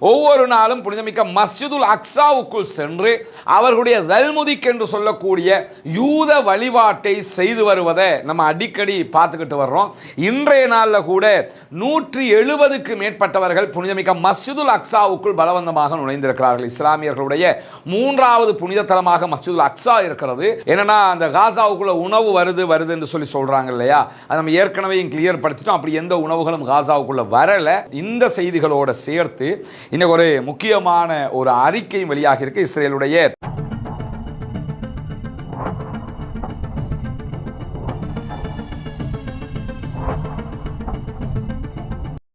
ஒவ்வொரு நாளும் புனிதமிக்க மஸ்ஜிதுல் அக்ஸாவுக்குள் சென்று அவர்களுடைய தல்முதிக் என்று சொல்லக்கூடிய யூத வழிபாட்டை செய்து வருவதை நம்ம அடிக்கடி பார்த்துக்கிட்டு வர்றோம். இன்றைய நாளில் கூட நூற்றி எழுபதுக்கு மேற்பட்டவர்கள் புனிதமிக்க மஸ்ஜிதுல் அக்ஸாவுக்குள் பலவந்தமாக நுழைந்திருக்கிறார்கள். இஸ்லாமியர்களுடைய மூன்றாவது புனித தலமாக மஸ்ஜிதுல் அக்ஸா இருக்கிறது. என்னன்னா அந்த காசாவுக்குள்ள உணவு வருது வருது என்று சொல்லி சொல்றாங்க இல்லையா? அதை நம்ம ஏற்கனவே கிளியர் படுத்திட்டோம். அப்படி எந்த உணவுகளும் காசாவுக்குள்ள வரல. இந்த செய்திகளோட சேர்த்து இன்னைக்கு ஒரு முக்கியமான ஒரு அறிக்கையும் வெளியாக இருக்கு இஸ்ரேலுடைய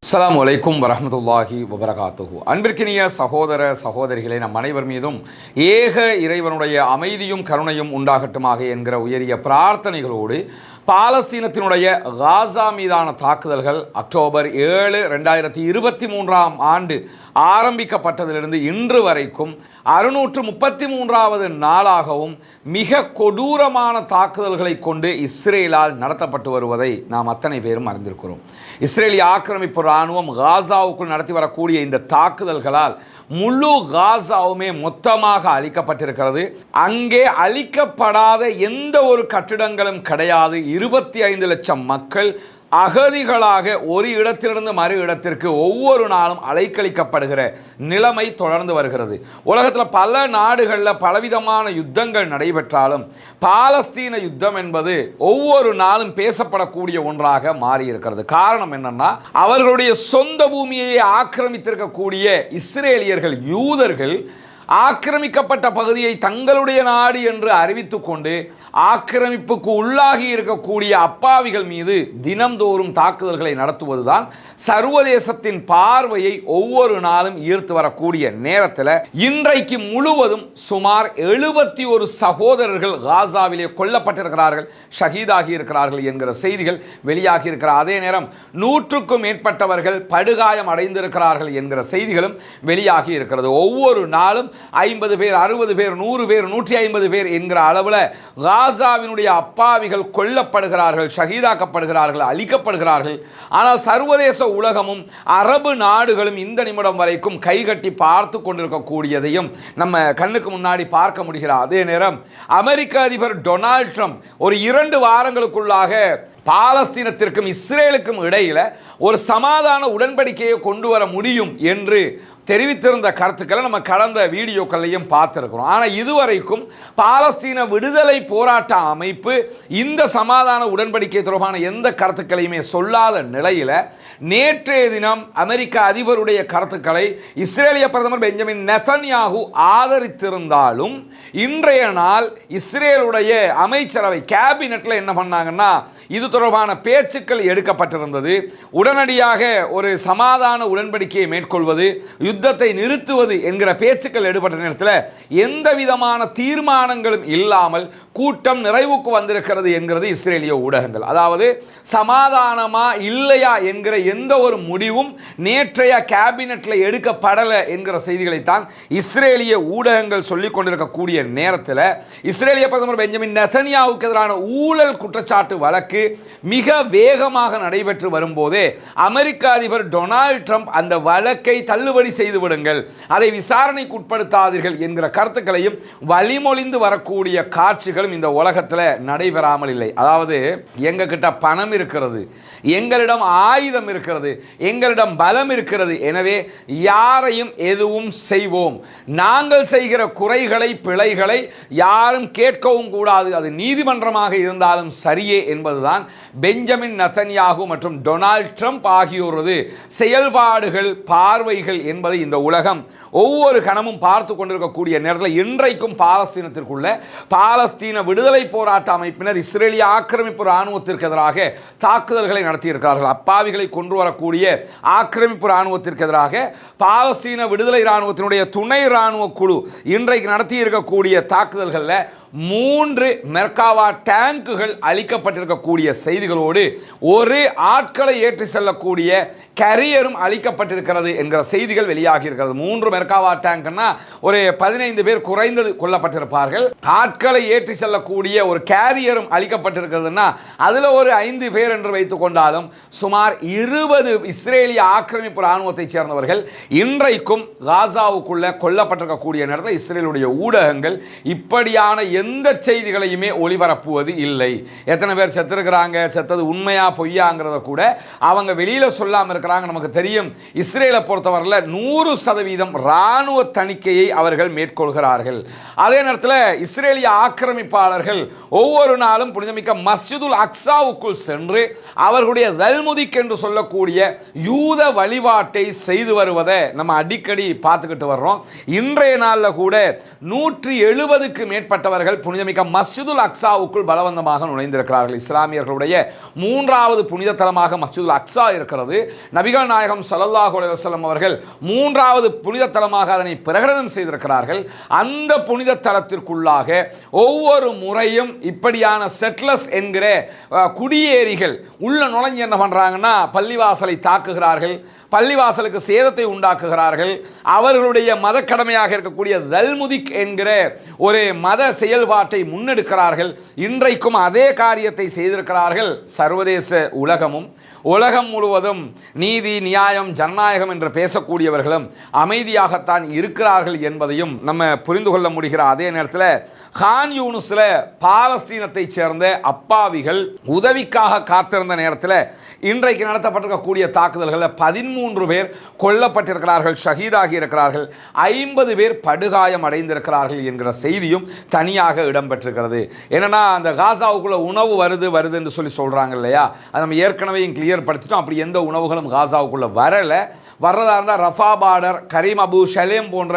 அஸ்லாம் வலைக்கும் வரஹ்மத்துல்லாஹி வபரகாத்துஹு அன்பிற்கினிய சகோதர சகோதரிகளே நம் அனைவர் மீதும் ஏக இறைவனுடைய அமைதியும் கருணையும் உண்டாகட்டுமாக என்கிற உயரிய பிரார்த்தனைகளோடு பாலஸ்தீனத்தினுடைய காசா மீதான தாக்குதல்கள் அக்டோபர் ஏழு ரெண்டாயிரத்தி இருபத்தி மூன்றாம் ஆண்டு ஆரம்பிக்கப்பட்டதிலிருந்து இன்று வரைக்கும் அறுநூற்று முப்பத்தி மூன்றாவது நாளாகவும் மிக கொடூரமான தாக்குதல்களை கொண்டு இஸ்ரேலால் நடத்தப்பட்டு வருவதை நாம் அத்தனை பேரும் அறிந்திருக்கிறோம். இஸ்ரேலிய ஆக்கிரமிப்பு இராணுவம் காசாவுக்குள் நடத்தி வரக்கூடிய இந்த தாக்குதல்களால் முழு காசாவுமே மொத்தமாக அழிக்கப்பட்டிருக்கிறது. அங்கே அழிக்கப்படாத எந்த ஒரு கட்டிடங்களும் கிடையாது. இருபத்தி ஐந்து லட்சம் மக்கள் அகதிகளாக ஒரு இடத்திலிருந்து மறு இடத்திற்கு ஒவ்வொரு நாளும் அலைக்கழிக்கப்படுகிற நிலைமை தொடர்ந்து வருகிறது. உலகத்தில் பல நாடுகளில் பலவிதமான யுத்தங்கள் நடைபெற்றாலும் பாலஸ்தீன யுத்தம் என்பது ஒவ்வொரு நாளும் பேசப்படக்கூடிய ஒன்றாக மாறியிருக்கிறது. காரணம் என்னன்னா அவர்களுடைய சொந்த பூமியை ஆக்கிரமித்திருக்கக்கூடிய இஸ்ரேலியர்கள் யூதர்கள் ஆக்கிரமிக்கப்பட்ட பகுதியை தங்களுடைய நாடு என்று அறிவித்துக் கொண்டு ஆக்கிரமிப்புக்கு உள்ளாகி இருக்கக்கூடிய அப்பாவிகள் மீது தினம்தோறும் தாக்குதல்களை நடத்துவதுதான் சர்வதேசத்தின் பார்வையை ஒவ்வொரு நாளும் ஈர்த்து வரக்கூடிய நேரத்தில் இன்றைக்கு முழுவதும் சுமார் எழுபத்தி ஒரு சகோதரர்கள் காசாவிலே கொல்லப்பட்டிருக்கிறார்கள் ஷஹீதாகி இருக்கிறார்கள் என்கிற செய்திகள் வெளியாகி இருக்கிற அதே நேரம் நூற்றுக்கும் மேற்பட்டவர்கள் படுகாயம் அடைந்திருக்கிறார்கள் என்கிற செய்திகளும் வெளியாகி இருக்கிறது. ஒவ்வொரு நாளும் ஐம்பது பேர் அறுபது பேர் நூறு பேர் நூற்றி ஐம்பது பேர் என்கிற அளவில் காசாவினுடைய அப்பாவிகள் கொல்லப்படுகிறார்கள் ஷஹீதாக்கப்படுகிறார்கள் அழிக்கப்படுகிறார்கள். ஆனால் சர்வதேச உலகமும் அரபு நாடுகளும் இந்த நிமிடம் வரைக்கும் கைகட்டி பார்த்து கொண்டிருக்கக்கூடியதையும் நம்ம கண்ணுக்கு முன்னாடி பார்க்க முடிகிற. அதே நேரம் அமெரிக்க அதிபர் டொனால்ட் ட்ரம்ப் ஒரு இரண்டு வாரங்களுக்குள்ளாக பாலஸ்தீனத்திற்கும் இஸ்ரேலுக்கும் இடையில ஒரு சமாதான உடன்படிக்கையை கொண்டு வர முடியும் என்று தெரிவித்திருந்த கருத்துக்களை நம்ம கடந்த வீடியோக்கள்லையும் பார்த்துருக்கிறோம். ஆனால் இதுவரைக்கும் பாலஸ்தீன விடுதலை போராட்ட அமைப்பு இந்த சமாதான உடன்படிக்கை தொடர்பான எந்த கருத்துக்களையுமே சொல்லாத நிலையில் நேற்றைய தினம் அமெரிக்க அதிபருடைய கருத்துக்களை இஸ்ரேலிய பிரதமர் பெஞ்சமின் நெதன்யாகு ஆதரித்திருந்தாலும் இன்றைய நாள் இஸ்ரேலுடைய அமைச்சரவை கேபினெட்டில் என்ன பண்ணாங்கன்னா இது தொடர்பான பேச்சுக்கள் எடுக்கப்பட்டிருந்தது. உடனடியாக ஒரு சமாதான உடன்படிக்கையை மேற்கொள்வது யுத்தத்தை நிறுத்துவது என்கிற பேச்சுக்கள் எடுபட்ட நேரத்தில் எந்த விதமான தீர்மானங்களும் இல்லாமல் கூட்டம் நிறைவுக்கு வந்திருக்கிறது என்கிறது இஸ்ரேலிய ஊடகங்கள். அதாவது சமாதானமா இல்லையா என்கிற எந்த ஒரு முடிவும் நேற்றைய கேபினெட்ல எடுக்கப்படலை என்கிற செய்திகளைத்தான் இஸ்ரேலிய ஊடகங்கள் சொல்லிக் கொண்டிருக்கக்கூடிய நேரத்தில் இஸ்ரேலிய பிரதமர் பெஞ்சமின் நெசனியாவுக்கு எதிரான ஊழல் குற்றச்சாட்டு வழக்கு மிக வேகமாக நடைபெற்று வரும்போதே அமெரிக்க அதிபர் டொனால்ட் ட்ரம்ப் அந்த வழக்கை தள்ளுபடி செய்து விடுங்கள் அதை விசாரணைக்கு உட்படுத்தாதீர்கள் என்கிற கருத்துக்களையும் வழிமொழிந்து வரக்கூடிய காட்சிகளும் இந்த உலகத்தில் நடைபெறாமல் இல்லை. அதாவது எங்ககிட்ட பணம் இருக்கிறது எங்களிடம் ஆயுதம் இருக்கிறது எங்களிடம் பலம் இருக்கிறது. எனவே யாரையும் எதுவும் செய்வோம். நாங்கள் செய்கிற குறைகளை பிழைகளை யாரும் கேட்கவும் கூடாது. அது நீதிமன்றமாக இருந்தாலும் சரியே என்பதுதான் பெஞ்சமின் நத்தன்யாகு மற்றும் டொனால்ட் ட்ரம்ப் ஆகியோரது செயல்பாடுகள் பார்வைகள் என்பது. இந்த உலகம். ஒவ்வொரு கணமும் பார்த்து கொண்டிருக்கக்கூடிய நேரத்தில் இன்றைக்கும் பாலஸ்தீனத்திற்குள்ள பாலஸ்தீன விடுதலை போராட்ட அமைப்பினர் இஸ்ரேலிய ஆக்கிரமிப்பு இராணுவத்திற்கு எதிராக தாக்குதல்களை நடத்தியிருக்கிறார்கள். அப்பாவிகளை கொண்டு வரக்கூடிய ஆக்கிரமிப்பு இராணுவத்திற்கு எதிராக பாலஸ்தீன விடுதலை இராணுவத்தினுடைய துணை இராணுவ குழு இன்றைக்கு நடத்தி இருக்கக்கூடிய தாக்குதல்களில் மூன்று மெர்காவா டேங்குகள் அளிக்கப்பட்டிருக்கக்கூடிய செய்திகளோடு ஒரு ஆட்களை ஏற்றி செல்லக்கூடிய கேரியரும் அளிக்கப்பட்டிருக்கிறது என்கிற செய்திகள் வெளியாகி இருக்கிறது. மூன்று மெர்காவா டேங்க்னா ஒரு பதினைந்து பேர் குறைந்தது கொல்லப்பட்டிருப்பார்கள். ஆட்களை ஏற்றி செல்லக்கூடிய ஒரு கேரியரும் அளிக்கப்பட்டிருக்கிறதுனா அதுல ஒரு ஐந்து பேர் என்று வைத்துக் கொண்டாலும் சுமார் இருபது இஸ்ரேலிய ஆக்கிரமிப்பு ராணுவத்தைச் சேர்ந்தவர்கள் இன்றைக்கும் காசாவுக்குள்ள கொல்லப்பட்டிருக்கக்கூடிய நேரத்தில் இஸ்ரேலுடைய ஊடகங்கள் இப்படியான எந்த செய்திகளையுமே ஒளிபரப்புவது இல்லை. எத்தனை பேர் செத்துருக்கிறாங்க செத்தது உண்மையா பொய்யாங்கிறத கூட அவங்க வெளியில சொல்லாமல் இருக்கிறாங்க நமக்கு தெரியும். இஸ்ரேலை பொறுத்தவரையில் நூறு சதவீதம் ராணுவ தணிக்கையை அவர்கள் மேற்கொள்கிறார்கள். அதே நேரத்தில் இஸ்ரேலிய ஆக்கிரமிப்பாளர்கள் ஒவ்வொரு நாளும் புனிதமிக்க மஸ்ஜிதுல் அக்ஸாவுக்குள் சென்று அவர்களுடைய தல்முதிக் என்று சொல்லக்கூடிய யூத வழிபாட்டை செய்து வருவதை நம்ம அடிக்கடி பார்த்துக்கிட்டு வர்றோம். இன்றைய நாளில் கூட நூற்றி எழுபதுக்கு மேற்பட்டவர்கள் அவர்கள் புனிதமிக்க மஸ்ஜிதுல் அக்ஸாவுக்குள் பலவந்தமாக நுழைந்திருக்கிறார்கள். இஸ்லாமியர்களுடைய மூன்றாவது புனித தலமாக மஸ்ஜிதுல் அக்ஸா இருக்கிறது. நபிகள் நாயகம் ஸல்லல்லாஹு அலுவலம் அவர்கள் மூன்றாவது புனித தலமாக அதனை பிரகடனம் செய்திருக்கிறார்கள். அந்த புனித தலத்திற்குள்ளாக ஒவ்வொரு முறையும் இப்படியான செட்லஸ் என்கிற குடியேறிகள் உள்ள நுழைஞ்சு என்ன பண்ணுறாங்கன்னா பள்ளிவாசலை தாக்குகிறார்கள். பள்ளிவாசலுக்கு சேதத்தை உண்டாக்குகிறார்கள். அவர்களுடைய மதக்கடமையாக இருக்கக்கூடிய தல்முதிக் என்கிற ஒரு மத செயல் செயல்பாட்டை முன்னெடுக்கிறார்கள். இன்றைக்கும் அதே காரியத்தை செய்திருக்கிறார்கள் சர்வதேச உலகமும். உலகம் முழுவதும் நீதி நியாயம் ஜனநாயகம் என்று பேசக்கூடியவர்களும் அமைதியாகத்தான் இருக்கிறார்கள் என்பதையும் நம்ம புரிந்து கொள்ள முடிகிற அதே நேரத்தில் ஹான் யூனுஸ்ல பாலஸ்தீனத்தை சேர்ந்த அப்பாவிகள் உதவிக்காக காத்திருந்த நேரத்தில் இன்றைக்கு நடத்தப்பட்டிருக்கக்கூடிய தாக்குதல்களில் பதிமூன்று பேர் கொல்லப்பட்டிருக்கிறார்கள் ஷஹீதாகி இருக்கிறார்கள் ஐம்பது பேர் படுகாயம் அடைந்திருக்கிறார்கள் என்கிற செய்தியும் தனியாக இடம்பெற்றிருக்கிறது. என்னென்னா அந்த காசாவுக்குள்ளே உணவு வருது வருது என்று சொல்லி சொல்கிறாங்க இல்லையா? அது நம்ம ஏற்கனவே கிளியர் படுத்திட்டோம். அப்படி எந்த உணவுகளும் காசாவுக்குள்ளே வரல. வர்றதா இருந்தால் Rafah border Kerem Abu Salem போன்ற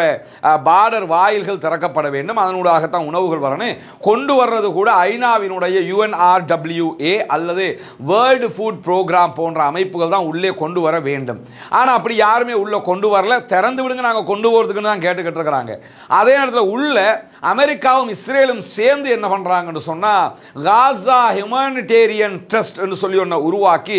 பார்டர் வாயில்கள் திறக்கப்பட வேண்டும். அதனூடாகத்தான் உணவுகள் வரணும். கொண்டு வர்றது கூட ஐநாவினுடைய யுஎன்ஆர்டபிள்யூஏ அல்லது வேர்ல்டு ஃபுட் ப்ரோக்ராம் போன்ற அமைப்புகள் தான் உள்ளே கொண்டு வர வேண்டும். ஆனால் அப்படி யாருமே உள்ளே கொண்டு வரல. திறந்து விடுங்க நாங்கள் கொண்டு போகிறதுக்குன்னு தான் கேட்டுக்கிட்டு இருக்கிறாங்க. அதே நேரத்தில் உள்ள அமெரிக்காவும் இஸ்ரேலும் சேர்ந்து என்ன பண்ணுறாங்கன்னு சொன்னால் காசா ஹியூமனிடேரியன் ட்ரஸ்ட் என்று சொல்லி ஒன்று உருவாக்கி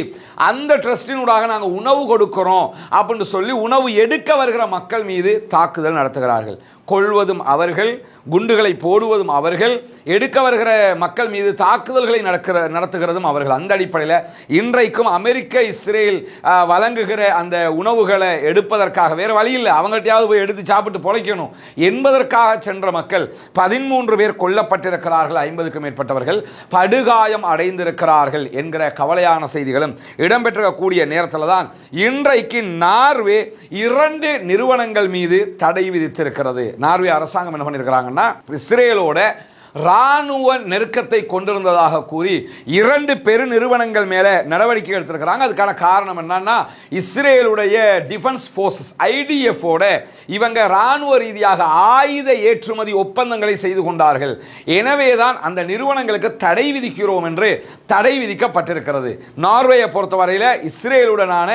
அந்த ட்ரஸ்டினூடாக நாங்கள் உணவு கொடுக்கிறோம் அப்படின்னு சொல்லி உணவு எடுக்க வருகிற மக்கள் மீது தாக்குதல் நடத்துகிறார்கள். கொள்வதும் அவர்கள் குண்டுகளை போடுவதும் அவர்கள் எடுக்க வருகிற மக்கள் மீது தாக்குதல்களை நடக்கிற நடத்துகிறதும் அவர்கள். அந்த அடிப்படையில் இன்றைக்கும் அமெரிக்க இஸ்ரேல் வழங்குகிற அந்த உணவுகளை எடுப்பதற்காக வேறு வழி இல்லை. அவங்கள்ட்டையாவது போய் எடுத்து சாப்பிட்டு பொழைக்கணும். என்பதற்காக சென்ற மக்கள் பதிமூன்று பேர் கொல்லப்பட்டிருக்கிறார்கள். ஐம்பதுக்கும் மேற்பட்டவர்கள் படுகாயம் அடைந்திருக்கிறார்கள் என்கிற கவலையான செய்திகளும் இடம்பெற்றிருக்கக்கூடிய நேரத்தில் தான் இன்றைக்கு நார்வே இரண்டு நிறுவனங்கள் மீது தடை விதித்திருக்கிறது. நார்வே அரசாங்கம் என்ன பண்ணியிருக்கிறாங்கன்னா இஸ்ரேலோட ராணுவ நெருக்கத்தை கொண்டிருந்ததாக கூறி இரண்டு பெரு நிறுவனங்கள் மேலே நடவடிக்கை எடுத்திருக்கிறாங்க. அதுக்கான காரணம் என்னன்னா இஸ்ரேலுடைய டிஃபென்ஸ் ஃபோர்ஸஸ் ஐடிஎஃபோட இவங்க ராணுவ ரீதியாக ஆயுத ஏற்றுமதி ஒப்பந்தங்களை செய்து கொண்டார்கள். எனவே தான் அந்த நிறுவனங்களுக்கு தடை விதிக்கிறோம் என்று தடை விதிக்கப்பட்டிருக்கிறது. நார்வேயை பொறுத்தவரையில் இஸ்ரேலுடனான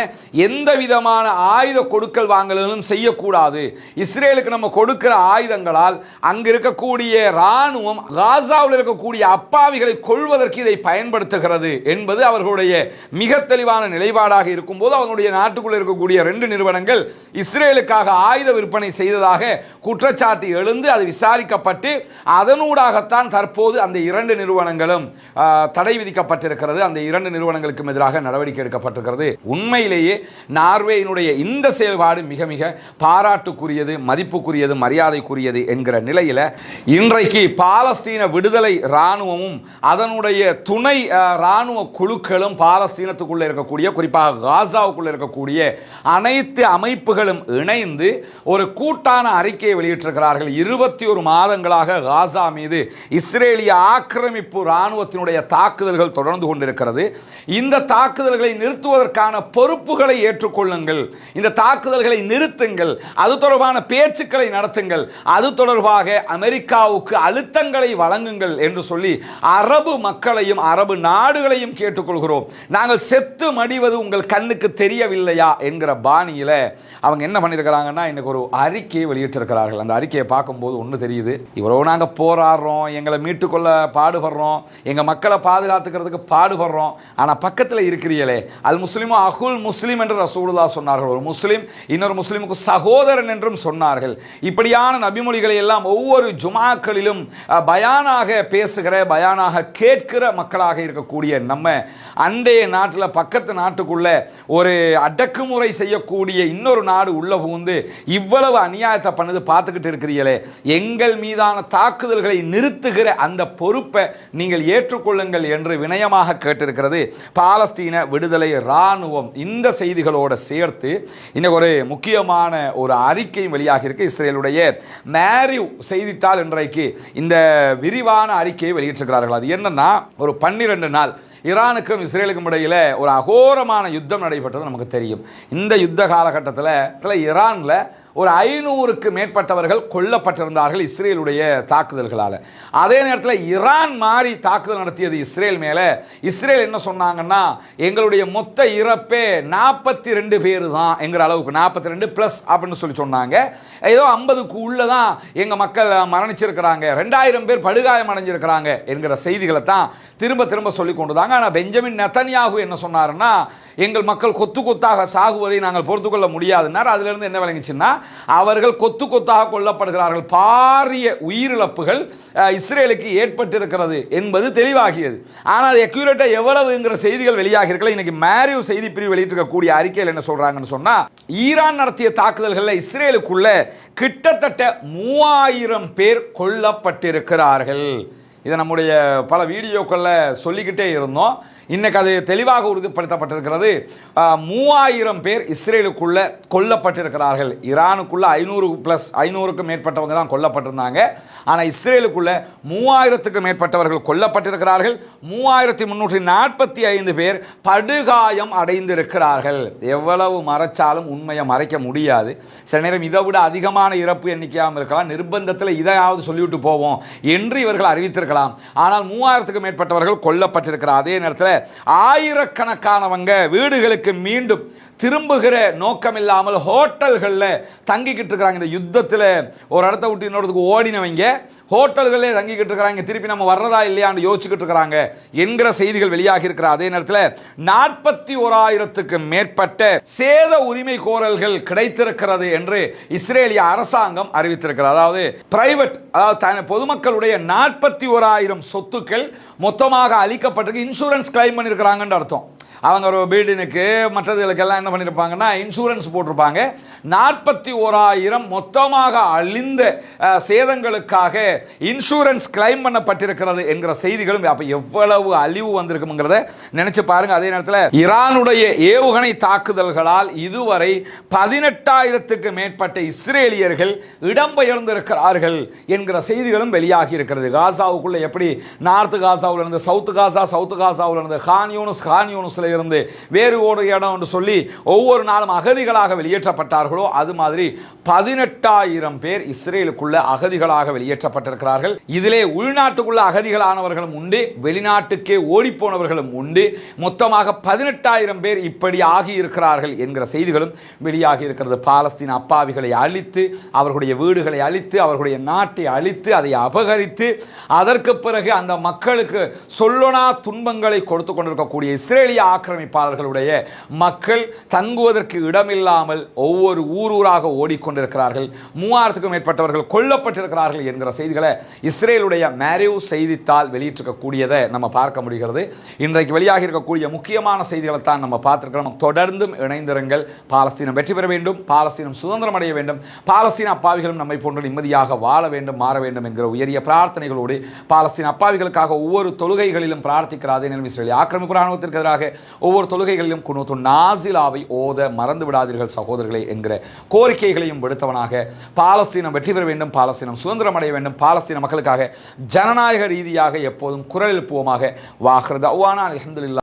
எந்த விதமான ஆயுத கொடுக்கல் வாங்கலும் செய்யக்கூடாது. இஸ்ரேலுக்கு நம்ம கொடுக்கிற ஆயுதங்களால் அங்கு இருக்கக்கூடிய ராணுவம் காசாவில் இருக்கக்கூடிய அப்பாவிகளை கொள்வதற்கு இதை பயன்படுத்துகிறது என்பது அவர்களுடைய மிக தெளிவான நிலைப்பாடாக இருக்கும்போது அவர்களுடைய நாட்டுக்குள்ளே இருக்கக்கூடிய ரெண்டு நிறுவனங்கள் இஸ்ரேலுக்காக ஆயுத விற்பனை செய்ததாக குற்றச்சாட்டு எழுந்து அது விசாரிக்கப்பட்டு அதனூடாகத்தான் தற்போது அந்த இரண்டு நிறுவனங்களும் தடை விதிக்கப்பட்டிருக்கிறது. அந்த இரண்டு நிறுவனங்களுக்கும் எதிராக நடவடிக்கை எடுக்கப்பட்டிருக்கிறது. உண்மையிலேயே நார்வேயினுடைய இந்த செயல்பாடு மிக மிக பாராட்டுக்குரியது மதிப்புக்குரியது மரியாதைக்குரியது என்கிற நிலையில் இன்றைக்கு பாலஸ்தீன விடுதலை இராணுவமும் அதனுடைய துணை இராணுவ குழுக்களும் பாலஸ்தீனத்துக்குள்ளே இருக்கக்கூடிய குறிப்பாக காசாவுக்குள்ளே இருக்கக்கூடிய அனைத்து அமைப்புகளும் இணைந்து ஒரு கூட்டான அறிக்கையை வெளியிட்டிருக்கிறார்கள். இருபத்தி ஒரு மாதங்களாக காசா மீது இஸ்ரேலிய ஆக்கிரமிப்பு இராணுவத்தினுடைய தாக்குதல்கள் தொடர்ந்து கொண்டிருக்கிறது. இந்த தாக்குதல்களை நிறுத்துவதற்கான பொறுப்புகளை ஏற்றுக்கொள்ளுங்கள். இந்த தாக்குதல்களை நிறுத்துங்கள். அது தொடர்பான பேச்சுக்களை நடத்துங்கள். அது தொடர்பாக அமெரிக்காவுக்கு அழுத்தங்களை நீரை வழங்குங்கள் என்று சொல்லி அரபு மக்களையும் அரபு நாடுகளையும் கேட்டுக்கொள்கிறோம். நாங்கள் செத்து மடிவது உங்கள் கண்ணுக்கு தெரியவில்லையா என்கிற பாணியில் அவங்க என்ன பண்ணியிருக்கிறாங்கன்னா இன்னைக்கு ஒரு அறிக்கையை வெளியிட்டிருக்கிறார்கள். அந்த அறிக்கையை பார்க்கும்போது ஒன்று தெரியுது. இவ்வளோ நாங்கள் போராடுறோம் எங்களை மீட்டுக்கொள்ள பாடுபடுறோம் எங்கள் மக்களை பாதுகாத்துக்கிறதுக்கு பாடுபடுறோம். ஆனால் பக்கத்தில் இருக்கிறீங்களே அல் முஸ்லிமோ அகுல் முஸ்லீம் என்று ரசூலுதா சொன்னார்கள். ஒரு முஸ்லீம் இன்னொரு முஸ்லீமுக்கு சகோதரன் என்றும் சொன்னார்கள். இப்படியான நபிமொழிகளை எல்லாம் ஒவ்வொரு ஜுமாக்களிலும் பய பயானாக பேசுகிற பயானாக கேட்கிற மக்களாக இருக்கக்கூடிய நம்ம அண்டைய நாட்டில் பக்கத்து நாட்டுக்குள்ள ஒரு அடக்குமுறை செய்யக்கூடிய இன்னொரு நாடு உள்ள புகுந்து இவ்வளவு அநியாயத்தை பண்ணது பார்த்துக்கிட்டு இருக்கிறீங்களே எங்கள் மீதான தாக்குதல்களை நிறுத்துகிற அந்த பொறுப்பை நீங்கள் ஏற்றுக்கொள்ளுங்கள் என்று வினயமாக கேட்டிருக்கிறது பாலஸ்தீன விடுதலை இராணுவம். இந்த செய்திகளோடு சேர்த்து இன்னைக்கு ஒரு முக்கியமான ஒரு அறிக்கையும் வெளியாகி இருக்கு இஸ்ரேலுடைய மேரிவ் செய்தித்தாள் இன்றைக்கு இந்த விரிவான அறிக்கையை வெளியிட்டிருக்கிறார்கள். அது என்னன்னா ஒரு பன்னிரெண்டு நாள் ஈரானுக்கும் இஸ்ரேலுக்கும் இடையில் ஒரு அகோரமான யுத்தம் நடைபெற்றது நமக்கு தெரியும். இந்த யுத்த காலகட்டத்தில் ஈரானில் ஒரு ஐநூறுக்கு மேற்பட்டவர்கள் கொல்லப்பட்டிருந்தார்கள் இஸ்ரேலுடைய தாக்குதல்களால். அதே நேரத்தில் ஈரான் மாறி தாக்குதல் நடத்தியது இஸ்ரேல் மேலே. இஸ்ரேல் என்ன சொன்னாங்கன்னா எங்களுடைய மொத்த இறப்பே நாற்பத்தி ரெண்டு பேர் தான் எங்கிற அளவுக்கு நாற்பத்தி ரெண்டு ப்ளஸ் அப்படின்னு சொல்லி சொன்னாங்க. ஏதோ ஐம்பதுக்கு உள்ளே தான் எங்கள் மக்கள் மரணிச்சிருக்கிறாங்க. ரெண்டாயிரம் பேர் படுகாயம் அடைஞ்சிருக்கிறாங்க என்கிற செய்திகளை தான் திரும்ப திரும்ப சொல்லி கொண்டுதாங்க ஆனால் பெஞ்சமின் நெத்தன்யாகு என்ன சொன்னாருன்னா எங்கள் மக்கள் கொத்து கொத்தாக சாகுவதை நாங்கள் பொறுத்துக்கொள்ள முடியாதுன்னார். அதுலேருந்து என்ன விளங்குச்சுன்னா அவர்கள் கொத்து கொத்தாக கொல்லப்படுகிறார்கள். பாரிய உயிரிழப்புகள் இஸ்ரேலுக்கு ஏற்பட்டிருக்கிறது என்பது தெளிவாகியது. ஆனால் அது அக்யூரேட்டாக எவ்வளவுங்கிற செய்திகள் வெளியாக இருக்கல இன்னைக்கு மேரியூ செய்தி பிரிவு வெளியிட்டிருக்கக்கூடிய அறிக்கையில் என்ன சொல்றாங்கன்னு சொன்னால் ஈரான் நடத்திய தாக்குதல்களில் இஸ்ரேலுக்குள்ள கிட்டத்தட்ட மூவாயிரம் பேர் கொல்லப்பட்டிருக்கிறார்கள். இதை நம்முடைய பல வீடியோக்களில் சொல்லிக்கிட்டே இருந்தோம். இன்னைக்கு அது தெளிவாக உறுதிப்படுத்தப்பட்டிருக்கிறது. மூவாயிரம் பேர் இஸ்ரேலுக்குள்ள கொல்லப்பட்டிருக்கிறார்கள். ஈரானுக்குள்ள ஐநூறு ப்ளஸ் ஐநூறுக்கும் மேற்பட்டவங்க தான் கொல்லப்பட்டிருந்தாங்க. ஆனால் இஸ்ரேலுக்குள்ள மூவாயிரத்துக்கு மேற்பட்டவர்கள் கொல்லப்பட்டிருக்கிறார்கள். மூவாயிரத்தி முன்னூற்றி நாற்பத்தி ஐந்து பேர் படுகாயம் அடைந்திருக்கிறார்கள். எவ்வளவு மறைச்சாலும் உண்மையை மறைக்க முடியாது. சில நேரம் இதை விட அதிகமான இறப்பு எண்ணிக்கையாகவும் இருக்கலாம். நிர்பந்தத்தில் இதையாவது சொல்லிவிட்டு போவோம் என்று இவர்கள் அறிவித்திருக்கலாம். ஆனால் மூவாயிரத்துக்கு மேற்பட்டவர்கள் கொல்லப்பட்டிருக்கிறார். அதே நேரத்தில் ஆயிரக்கணக்கானவங்க வீடுகளுக்கு மீண்டும் திரும்புகிற நோக்கம் இல்லாமல் ஹோட்டல்களில் தங்கிக்கிட்டு இருக்கிறாங்க. இந்த யுத்தத்தில் ஒரு இடத்த விட்டு இன்னொருத்துக்கு ஓடினவங்க ஹோட்டல்களே தங்கிக்கிட்டு இருக்கிறாங்க. திருப்பி நம்ம வர்றதா இல்லையான்னு யோசிச்சுக்கிட்டு இருக்கிறாங்க என்கிற செய்திகள் வெளியாகி இருக்கிற அதே நேரத்தில் நாற்பத்தி ஓராயிரத்துக்கு மேற்பட்ட சேத உரிமை கோரல்கள் கிடைத்திருக்கிறது என்று இஸ்ரேலிய அரசாங்கம் அறிவித்திருக்கிறது. அதாவது பிரைவேட் அதாவது பொதுமக்களுடைய நாற்பத்தி ஓராயிரம் சொத்துக்கள் மொத்தமாக அளிக்கப்பட்டிருக்கு. இன்சூரன்ஸ் கிளைம் பண்ணியிருக்கிறாங்கன்னு அர்த்தம். அவங்க ஒரு பில்டினுக்கு மற்றதுகளுக்கெல்லாம் என்ன பண்ணியிருப்பாங்கன்னா இன்சூரன்ஸ் போட்டிருப்பாங்க. நாற்பத்தி ஓராயிரம் மொத்தமாக அழிந்த சேதங்களுக்காக இன்சூரன்ஸ் கிளைம் பண்ணப்பட்டிருக்கிறது என்கிற செய்திகளும் அப்போ எவ்வளவு அழிவு வந்திருக்குங்கிறத நினச்சி பாருங்க. அதே நேரத்தில் ஈரானுடைய ஏவுகணை தாக்குதல்களால் இதுவரை பதினெட்டாயிரத்துக்கு மேற்பட்ட இஸ்ரேலியர்கள் இடம்பெயர்ந்திருக்கிறார்கள் என்கிற செய்திகளும் வெளியாகி இருக்கிறது. காசாவுக்குள்ளே எப்படி நார்த்து காசாவில் இருந்து சவுத்து காசா சவுத்து காசாவில் இருந்து ஹான் யூனுஸ் ஹான் யூனுஸில் இருந்து வேறு ஒரு இடம் என்று சொல்லி ஒவ்வொரு நாளும் அகதிகளாக வெளியேற்றப்பட்டார்களோ அது மாதிரி பதினெட்டாயிரம் பேர் இஸ்ரேலுக்குள்ள அகதிகளாக வெளியேற்றப்பட்டிருக்கிறார்கள். இதிலே உள்நாட்டுக்குள்ள அகதிகளானவர்களும் உண்டு வெளிநாட்டுக்கே ஓடிப்போனவர்களும் உண்டு. மொத்தமாக பதினெட்டாயிரம் பேர் இப்படி ஆகியிருக்கிறார்கள் என்கிற செய்திகளும் வெளியாகி இருக்கிறது. பாலஸ்தீன் அப்பாவிகளை அழித்து அவர்களுடைய வீடுகளை அழித்து அவர்களுடைய நாட்டை அழித்து அதை அபகரித்து அதற்கு பிறகு அந்த மக்களுக்கு சொல்லொணா துன்பங்களை கொடுத்து கொண்டிருக்கக்கூடிய இஸ்ரேலிய ஆக்கிரமிப்பாளர்களுடைய மக்கள் தங்குவதற்கு இடமில்லாமல் ஒவ்வொரு ஊர் ஊராக ஓடிக்கொண்டிருக்கிறார்கள். மூவாயிரத்துக்கும் மேற்பட்டவர்கள் கொல்லப்பட்டிருக்கிறார்கள் என்கிற செய்திகளை இஸ்ரேலுடைய மேரிவ் செய்தித்தாள் வெளியிட்டிருக்கக்கூடியதை நம்ம பார்க்க முடிகிறது. இன்றைக்கு வெளியாகி இருக்கக்கூடிய முக்கியமான செய்திகளை தான் நம்ம பார்த்துருக்கிறோம். தொடர்ந்தும் இணைந்திருங்கள். பாலஸ்தீனம் வெற்றி பெற வேண்டும். பாலஸ்தீனம் சுதந்திரம் அடைய வேண்டும். பாலஸ்தீன அப்பாவிகளும் நம்மை போன்று நிம்மதியாக வாழ வேண்டும் மாற வேண்டும் என்கிற உயரிய பிரார்த்தனைகளோடு பாலஸ்தீன அப்பாவிகளுக்காக ஒவ்வொரு தொழுகைகளிலும் பிரார்த்திக்கிற அதே நேரம் இஸ்ரேலிய ஆக்கிரமிப்பு ராணுவத்திற்கு எதிராக ஒவ்வொரு தொழுகைகளிலும் குனூத்து நாசிலாவை ஓத மறந்து விடாதீர்கள் சகோதரர்களே என்கிற கோரிக்கைகளையும் விடுத்தவனாக பாலஸ்தீனம் வெற்றி பெற வேண்டும் பாலஸ்தீனம் சுதந்திரம் அடைய வேண்டும் பாலஸ்தீன மக்களுக்காக ஜனநாயக ரீதியாக எப்போதும் குரல் எழுப்புவோமாக. வாகிறது அவ்வானா அலமதுல்லா